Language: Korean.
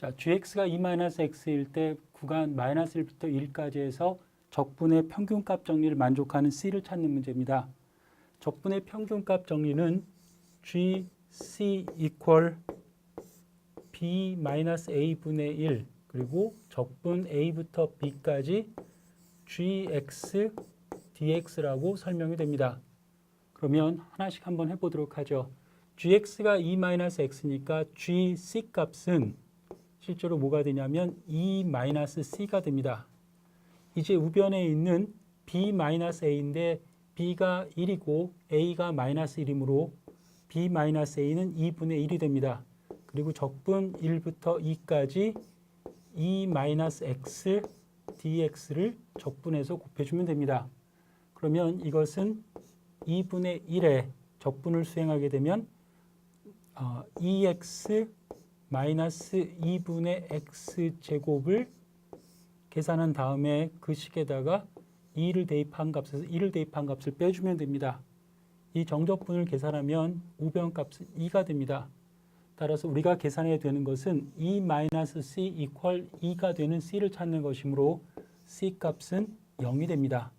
자, gx가 2-x일 때 구간 마이너스 1부터 1까지 해서 적분의 평균값 정리를 만족하는 c를 찾는 문제입니다. 적분의 평균값 정리는 gc equal b 마이너스 a분의 1 그리고 적분 a부터 b까지 gx dx라고 설명이 됩니다. 그러면 하나씩 한번 해보도록 하죠. gx가 2-x니까 gc 값은 실제로 뭐가 되냐면 2-c가 됩니다. 이제 우변에 있는 b-a인데 b가 1이고 a가 마이너스 1이므로 b-a는 2분의 1이 됩니다. 그리고 적분 1부터 2까지 2-x dx를 적분해서 곱해주면 됩니다. 그러면 이것은 2분의 1에 적분을 수행하게 되면 어, 2x 마이너스 2분의 x 제곱을 계산한 다음에 그 식에다가 2를 대입한 값에서 1을 대입한 값을 빼주면 됩니다. 이 정적분을 계산하면 우변 값은 2가 됩니다. 따라서 우리가 계산해야 되는 것은 2-c 이퀄 2가 되는 c를 찾는 것이므로 c 값은 0이 됩니다.